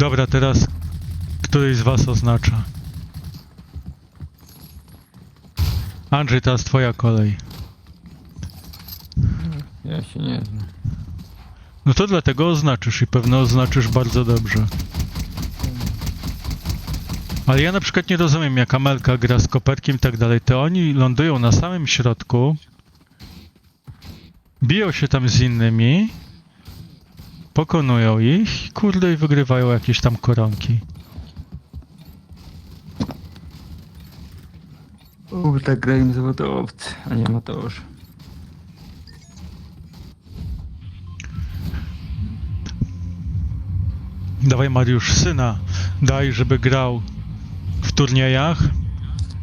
Dobra, teraz któryś z was oznacza. Andrzej, teraz twoja kolej. Ja się nie znam. No to dlatego oznaczysz i pewno oznaczysz bardzo dobrze. Ale ja na przykład nie rozumiem, jak Amelka gra z Koperkiem i tak dalej, to oni lądują na samym środku, biją się tam z innymi, pokonują ich, kurde, i wygrywają jakieś tam koronki. O, tak grają zawodowcy, a nie amatorzy. Dawaj Mariusz, syna, daj, żeby grał w turniejach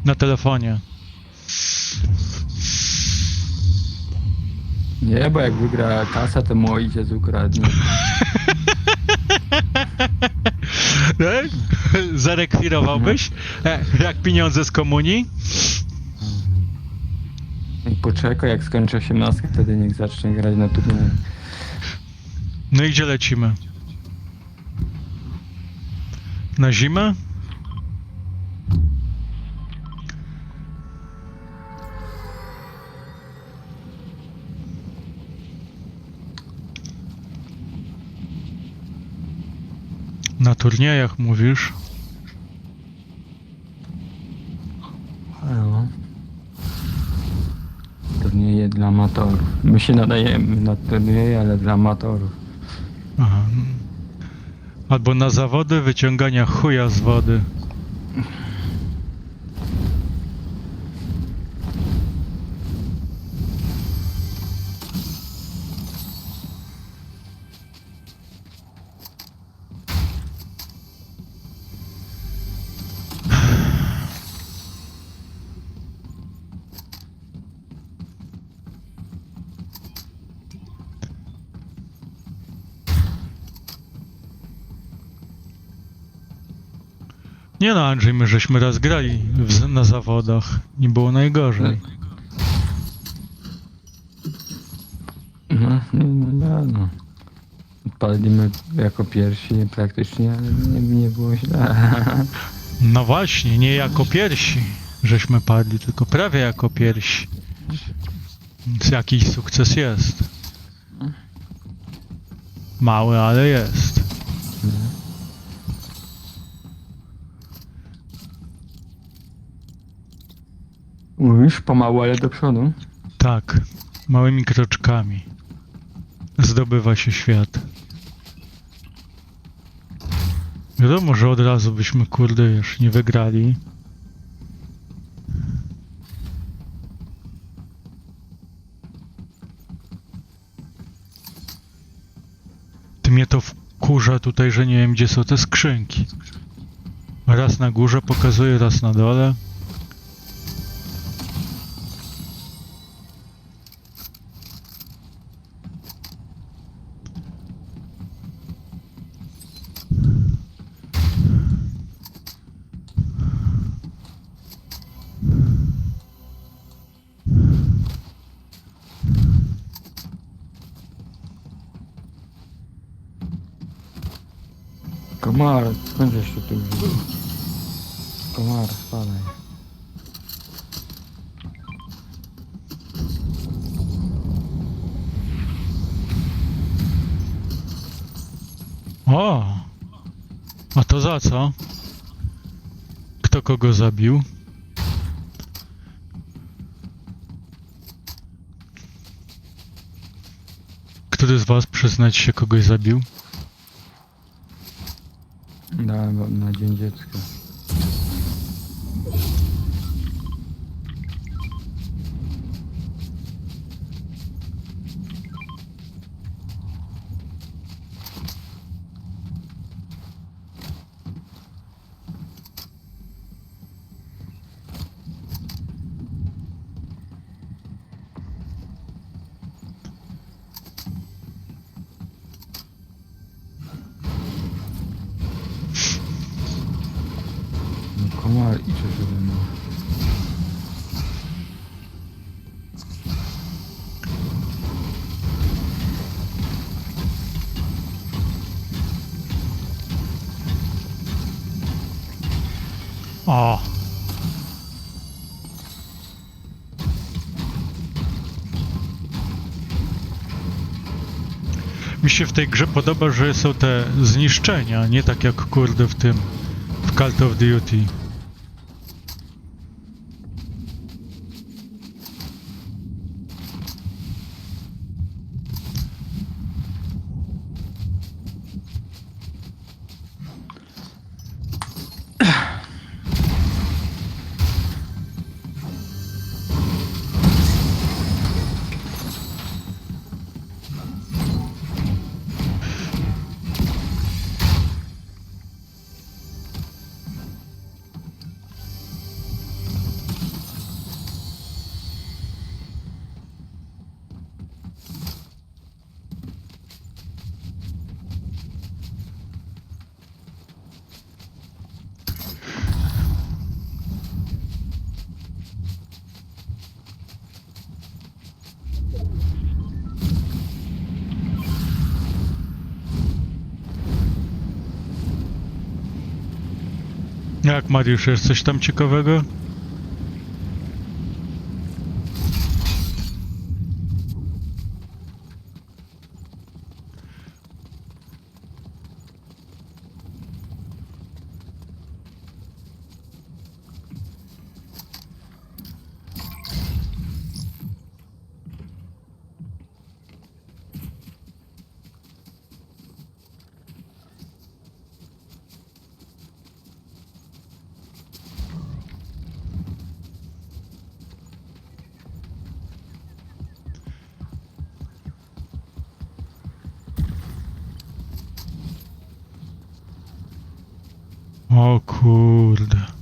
na telefonie. Nie, bo jak wygra kasa, to mój ojciec ukradnie. E? Zarekwirowałbyś? E, jak pieniądze z komunii? I poczeka, jak skończy 18, wtedy niech zacznie grać na turnieju. No i gdzie lecimy? Na zimę? Na turniejach mówisz? Halo. Turnieje dla amatorów. My się nadajemy na turnieje, ale dla amatorów. Aha. Albo na zawody wyciągania chuja z wody. Nie no, Andrzej, my żeśmy raz grali w, na zawodach. Nie było najgorzej. No, nie, no, no, no. Odpadliśmy jako pierwsi praktycznie, ale nie, nie było źle. No właśnie, nie jako pierwsi żeśmy padli, tylko prawie jako pierwsi. Więc jakiś sukces jest. Mały, ale jest. Mówisz pomału, ale do przodu. Tak, małymi kroczkami. Zdobywa się świat. Wiadomo, że od razu byśmy, kurde, już nie wygrali. Ty mnie to wkurza tutaj, że nie wiem, gdzie są te skrzynki. Raz na górze pokazuje, raz na dole. Komar, skąd się tu wziął? Komar, spadaj. O! A to za co? Kto kogo zabił? Który z was przyznać się kogoś zabił? Dałem na dzień dziecka. Żeby mnie. O! Mi się w tej grze podoba, że są te zniszczenia, nie tak jak kurde w tym w Call of Duty. Jak Mariusz, jest coś tam ciekawego? Kurde.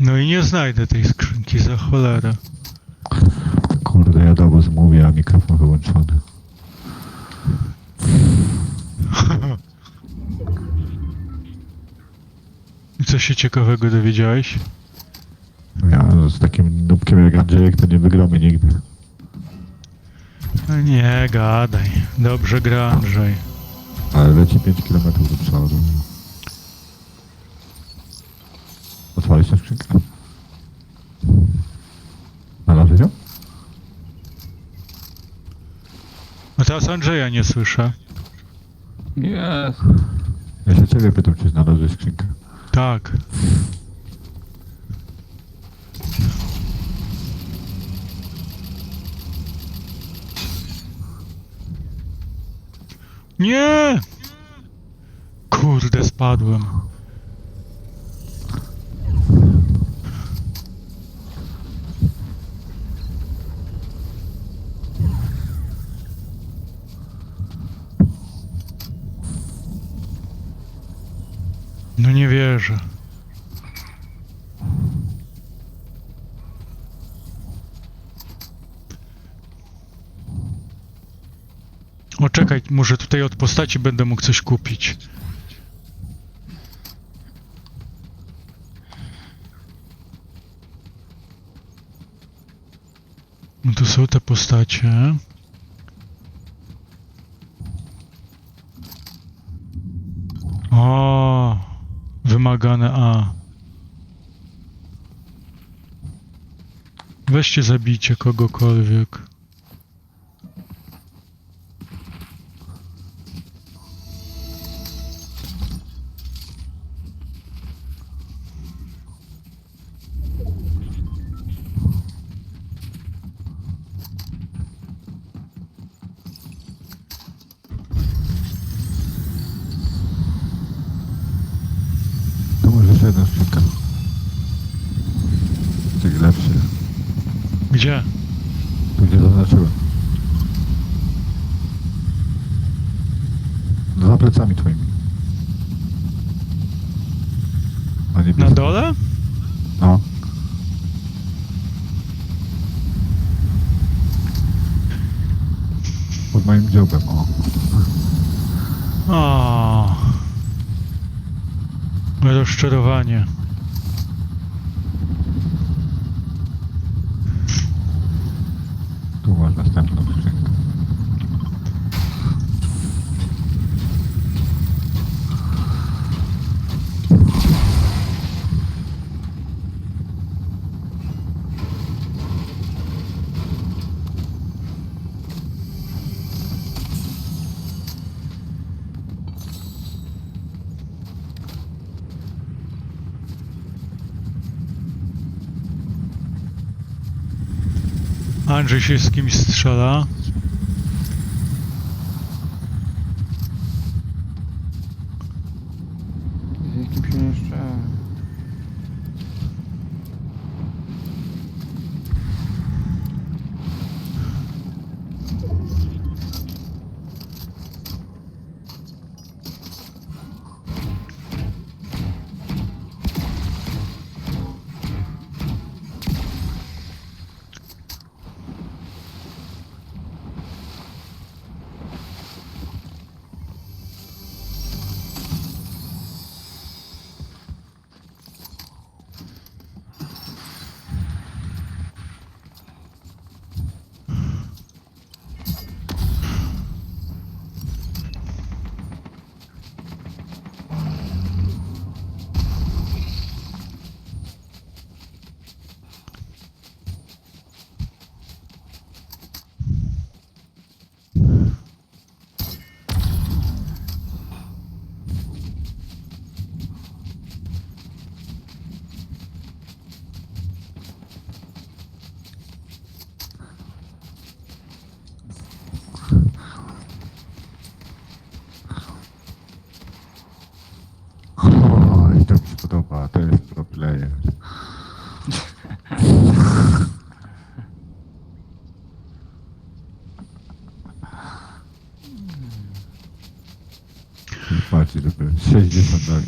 No i nie znajdę tej skrzynki za cholerę. Was mówię, a mikrofon wyłączony. I co się ciekawego dowiedziałeś? Ja no, z takim nubkiem jak Andrzejek to nie wygramy nigdy. No Nie gadaj. Dobrze gra Andrzej. Ale leci 5 km do przodu. Otwalić tę skrzynkę? Znalazłeś ją? A teraz Andrzeja nie słyszę. Jest. Ja się ciebie pytam, czy znalazłeś skrzynkę. Tak. Nie! Kurde, spadłem. No wierzę. O czekaj, może tutaj od postaci będę mógł coś kupić. No to są te postacie. O, wymagane A. Weźcie zabijcie kogokolwiek. Gdzie? Gdzie zaznaczyłem. Za plecami twoimi. A nie Na dole? No. pod moim dziobem, o. O. Rozczarowanie. Tu masz następną skrzynkę. Andrzej się z kimś strzela.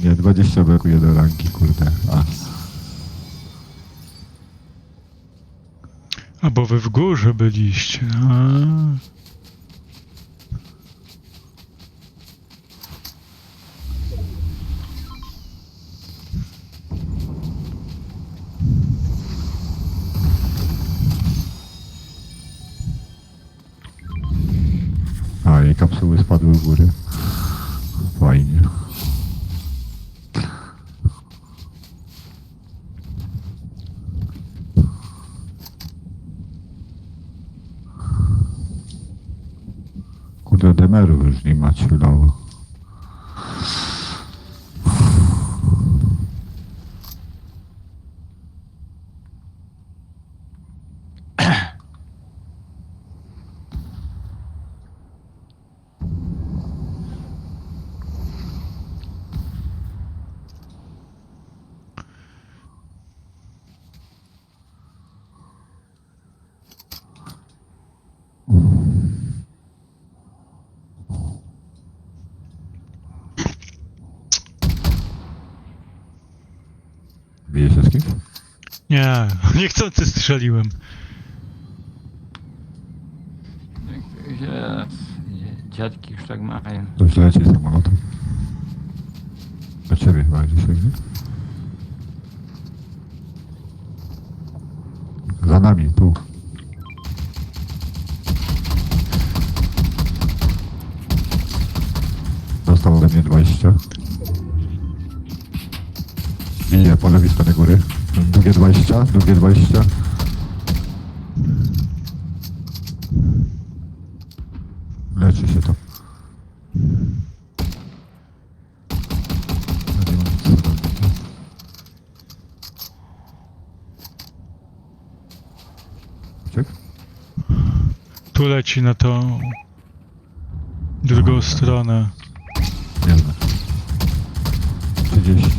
Nie, 20 brakuje do ranki, kurde. A, A bo wy w górze byliście. A. a i kapsuły spadły w górę. Fajnie. Kurde, demeru już nie ma chillowo. Bije się z kimś? Nie, niechcący strzeliłem. Dziadki już tak mają. To źle leci samolotem. Do ciebie chyba gdzieś biegnie. Za nami, tu. Dostał ode mnie 20. Bije po lewej stronie góry. Drugie 20, drugie 20. Leczy się to. Tu leci na tą drugą stronę. Znam. 30.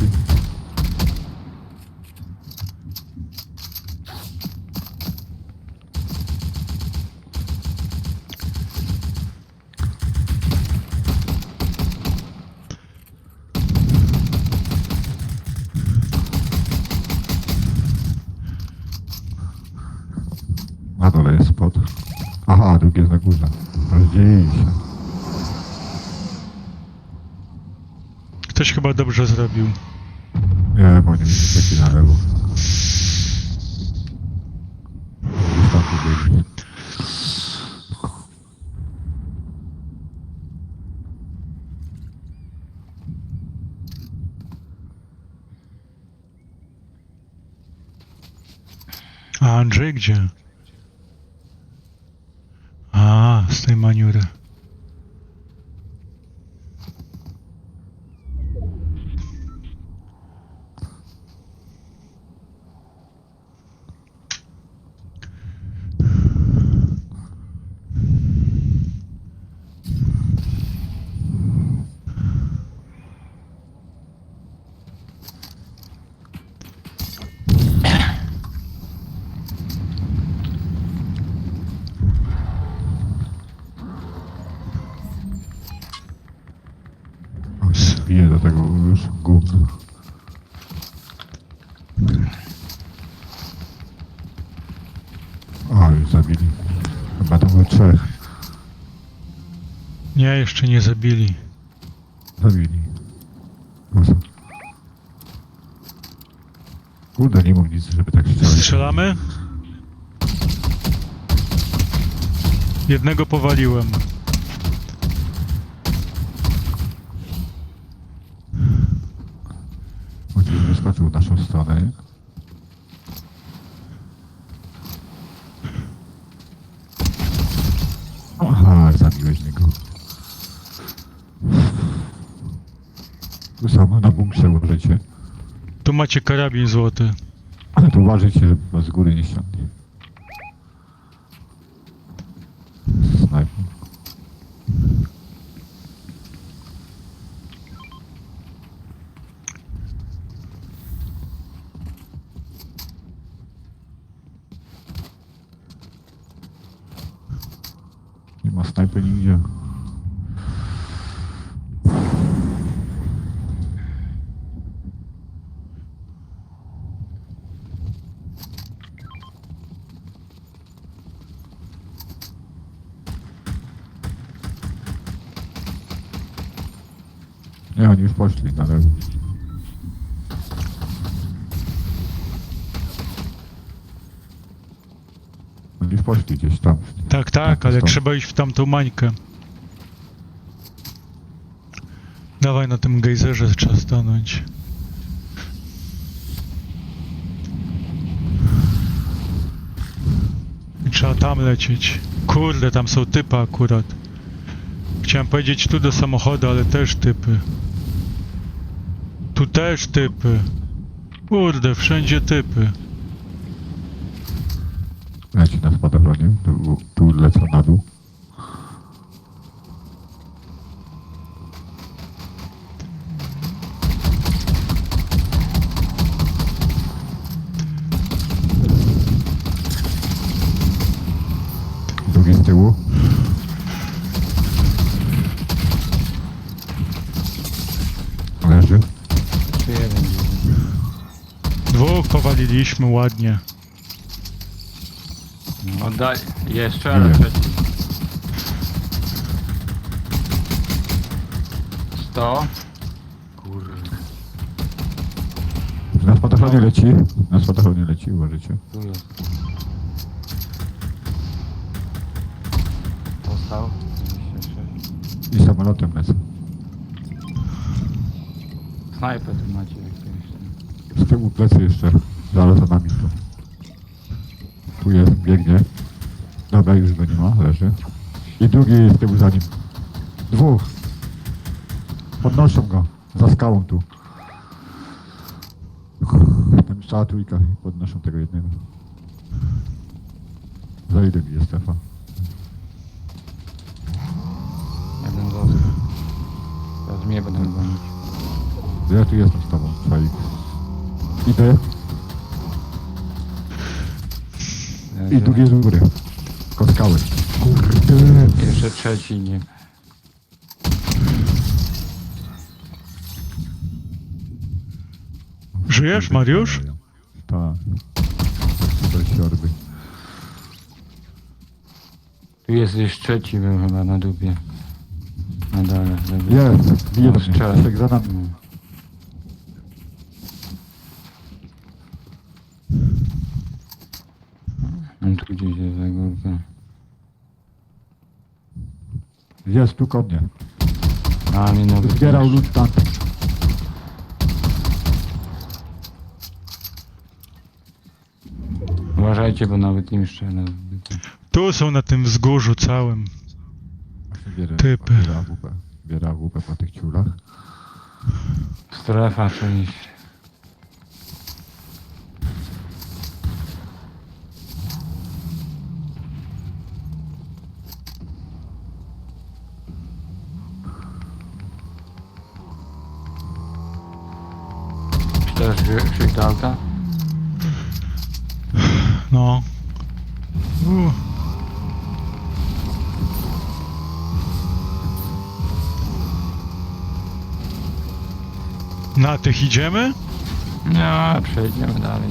Na dole jest spot. Aha, drugi jest na górze. Rozdzieje się. Ktoś chyba dobrze zrobił. Nie, bo nie widzę taki na lewo. Już tam tu biegnie. A Andrzej gdzie? A, z tej maniury. On się bije do tego już gówna. O, już zabili. Chyba to było trzech. Nie, jeszcze nie zabili. Zabili. Kurwa. Kurde, nie mógł nic, żeby tak strzelać. Strzelamy? Jednego powaliłem. Chociaż wyskoczył w naszą stronę. Aha, zabiłeś niego. Tu użycie. Tu macie karabin złoty. Ale tu uważajcie, żeby was z góry nie ściągnie. Snajper. Nie ma snajpy nigdzie. Poszli na lewo. Oni poszli gdzieś tam. Tak, tak, ale stąd. trzeba iść w tamtą mańkę. Dawaj na tym gejzerze trzeba stanąć. I trzeba tam lecieć. Kurde, tam są typy akurat. Chciałem powiedzieć tu do samochodu, ale też typy. Tu też typy. Kurde, wszędzie typy. Leci na spadochronie, tu, tu lecą na dół. Powaliliśmy ładnie. Oddaj. Jeszcze, ale trzeci. 100. Kurde. Na spadochronie leci. Na spadochronie leci, uważajcie. Dostał. 26. I samolotem lecą. Snajper tu macie jakiegoś. Z tyłu plecy jeszcze. Zaraz za nami tu. Tu jest, biegnie. Dobra, już go nie ma, leży. I drugi z tyłu za nim. Dwóch. Podnoszą go. Za skałą tu. Tam jest cała trójka. i Podnoszą tego jednego. Za ile mi jest strefa? Jeden został. Teraz mnie będą gonić. Ja tu jestem z tobą, Czajik. Idę. I drugi z góry. Ko skały. Kurde. Jeszcze trzeci nie. Żyjesz, Mariusz? Tak. Super siorby. Tu jest gdzieś trzeci był chyba na dupie. Na dole. Jest, bije do Strzela. mnie. Trzech za nami. No. On tu gdzieś jest za górką. Jest tu koło mnie. A mnie nawet Zbierał lód tam. Uważajcie, bo nawet im strzela. Tu są na tym wzgórzu całym. Typy. Biera AWP. Biera AWP po tych ciulach. Strefa czyjś. Też krzyk do auta? No. U. Na tych idziemy? No, przejdziemy dalej.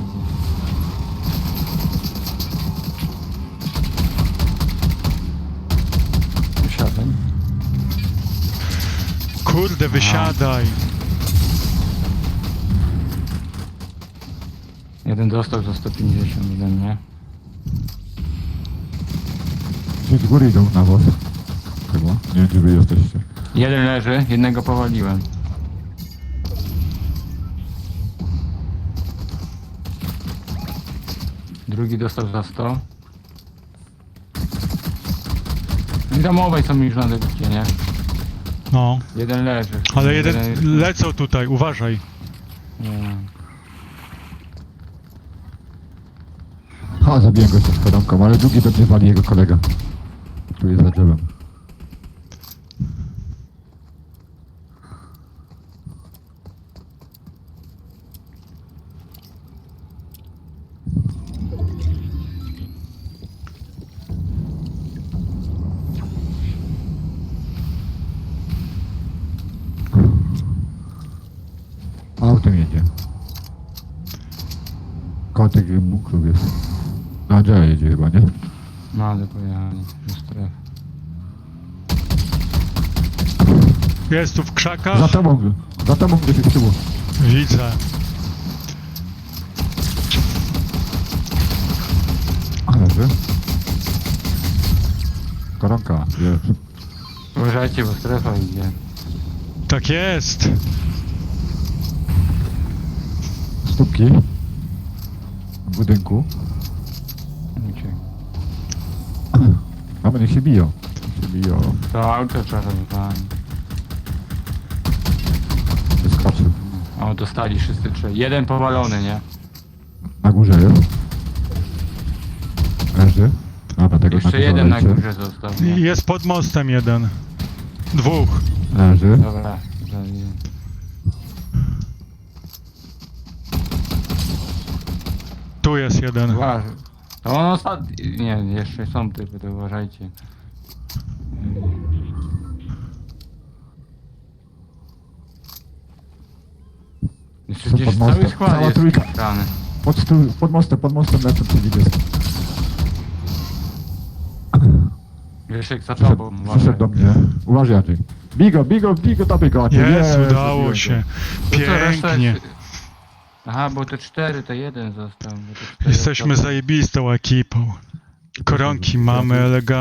Siadaj. Kurde, wysiadaj. Jeden dostał za 150 ode mnie. Ci z góry idą na was. Chyba. Nie wiem, gdzie wy jesteście. Jeden leży, jednego powaliłem. Drugi dostał za 100. I domowej są już na debcie, nie? No. Jeden leży. Ale jeden lecą tutaj, uważaj. Nie. Ha, zabiłem go z koronką, ale drugi będzie wali jego kolega. Tu jest za drzewem. Autem jedzie. Kotek mógł jest. Na Andrzeja jedzie chyba, nie? No ale pojechali do strefy. Jest tu w Za krzakach? tobą, za tobą gdzieś z tyłu. Widzę. Leży. Koronka, jest. Uważajcie, bo strefa idzie. Tak jest. Stópki. W budynku. Mamy, niech się biją. Niech się biją. To auto trzeba wypalić. Wyskoczył. O, dostali wszyscy trzej. Jeden powalony, nie? Na górze jest. Leży. Dobra, tego Jeszcze na jeden na górze górze został. Nie? Jest pod mostem jeden. Dwóch. Leży. Dobra, zabiję. Tu jest jeden. To on ostatni. Nie, jeszcze są typy, to uważajcie. Gdzieś pod cały mostem. skład Cała jest trójka. Pod, stu, pod mostem, pod mostem lecą przeciwnicy. Wiesz jak za Przyszedł, tobą, przyszedł do mnie. Uważaj, Andrzej. Bigo, bigo, bigo, go. Andrzej. Jest, udało się. To co, reszta Pięknie. jest- Aha, bo te cztery, to jeden został. bo te cztery Jesteśmy zajebistą ekipą. Koronki mamy eleganckie.